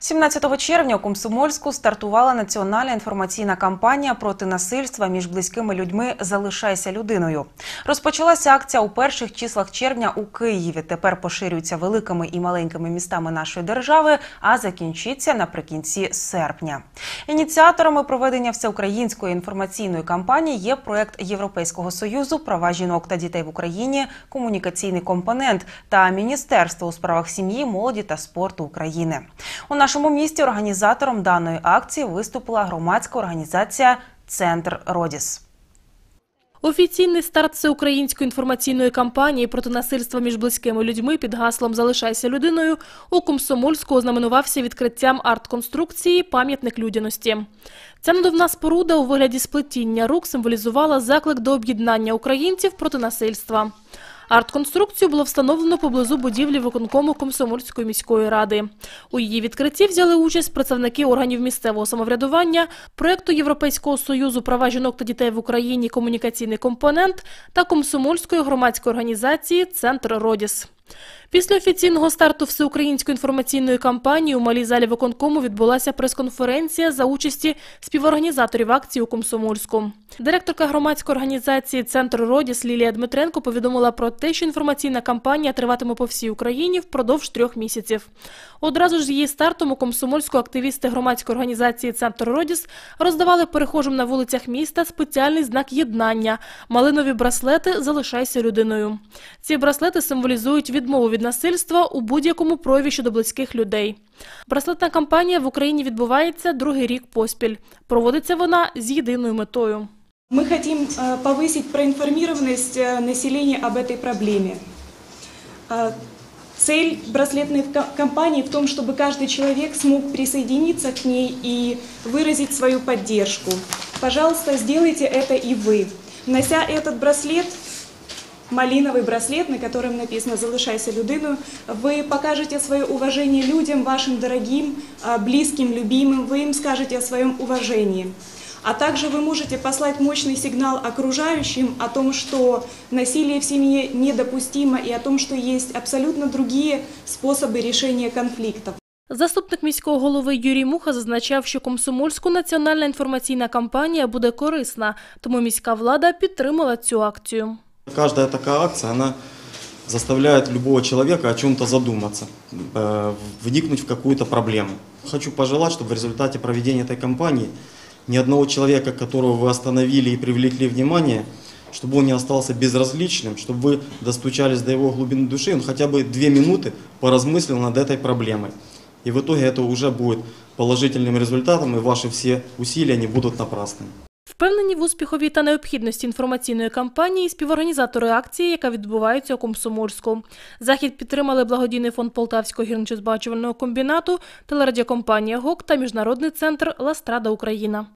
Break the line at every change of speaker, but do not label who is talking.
17 червня у Комсомольську стартувала національна інформаційна кампанія проти насильства між близькими людьми Залишайся людиною. Розпочалася акція у перших числах червня у Києві. Тепер поширюється великими і маленькими містами нашої держави, а закінчиться наприкінці серпня. Ініціаторами проведення всеукраїнської інформаційної кампанії є проект Європейського союзу права жінок та дітей в Україні, комунікаційний компонент та Міністерство у справах сім'ї, молоді та спорту України. У нашому місті організатором даної акції виступила громадська організація Центр Родіс.
Офіційний старт всеукраїнської інформаційної кампанії проти насильства між близькими людьми під гаслом Залишайся людиною у Комсомольську ознаменувався відкриттям арт-конструкції Пам'ятник людяності. Ця надувна споруда у вигляді сплетіння рук символізувала заклик до об'єднання українців проти насильства. Арт-конструкцію було встановлено поблизу будівлі виконкому Комсомольської міської ради. У її відкритті взяли участь представники органів місцевого самоврядування, проєкту Європейського союзу права жінок та дітей в Україні комунікаційний компонент та Комсомольської громадської організації Центр Родіс. Після офіційного старту всеукраїнської інформаційної кампанії у малій залі виконкому відбулася прес-конференція за участі співорганізаторів акції у Комсомольську. Директорка громадської організації Центр Родіс Лілія Дмитренко повідомила про те, що інформаційна кампанія триватиме по всій Україні впродовж трьох місяців. Одразу ж з її стартом у Комсомольську активісти громадської організації Центр Родіс роздавали перехожим на вулицях міста спеціальний знак єднання малинові браслети Залишайся людиною. Ці браслети символізують відмову від насильства у будь-якому прояві щодо близьких людей. Браслетна кампанія в Україні відбувається другий рік поспіль. Проводиться вона з єдиною метою.
Мы хотим э, повысить проинформированность э, населения об этой проблеме. Э, Цель браслетной ка- кампании в том, чтобы каждый человек смог присоединиться к ней и выразить свою поддержку. Пожалуйста, сделайте это и вы. Внося этот браслет, малиновый браслет, на котором написано «Залишайся людиною», вы покажете свое уважение людям, вашим дорогим, а, близким, любимым, вы им скажете о своем уважении. А также вы можете послать мощный сигнал окружающим о том, что насилие в семье недопустимо и о том, что есть абсолютно другие способы решения конфликтов.
Заступник міського голови Юрій Муха зазначав, що Комсомольську національна інформаційна кампанія буде корисна, тому міська влада підтримала цю акцію.
Каждая такая акция, она заставляет любого человека о чем-то задуматься, э, вникнуть в какую-то проблему. Хочу пожелать, чтобы в результате проведения этой кампании ни одного человека, которого вы остановили и привлекли внимание, чтобы он не остался безразличным, чтобы вы достучались до его глубины души, он хотя бы две минуты поразмыслил над этой проблемой. И в итоге это уже будет положительным результатом, и ваши все усилия не будут напрасными.
Впевнені в успіхові та необхідності інформаційної кампанії співорганізатори акції, яка відбувається у Комсомольську. Захід підтримали благодійний фонд Полтавського гірничо-збагачувального комбінату, телерадіокомпанія ГОК та міжнародний центр Ластрада Україна.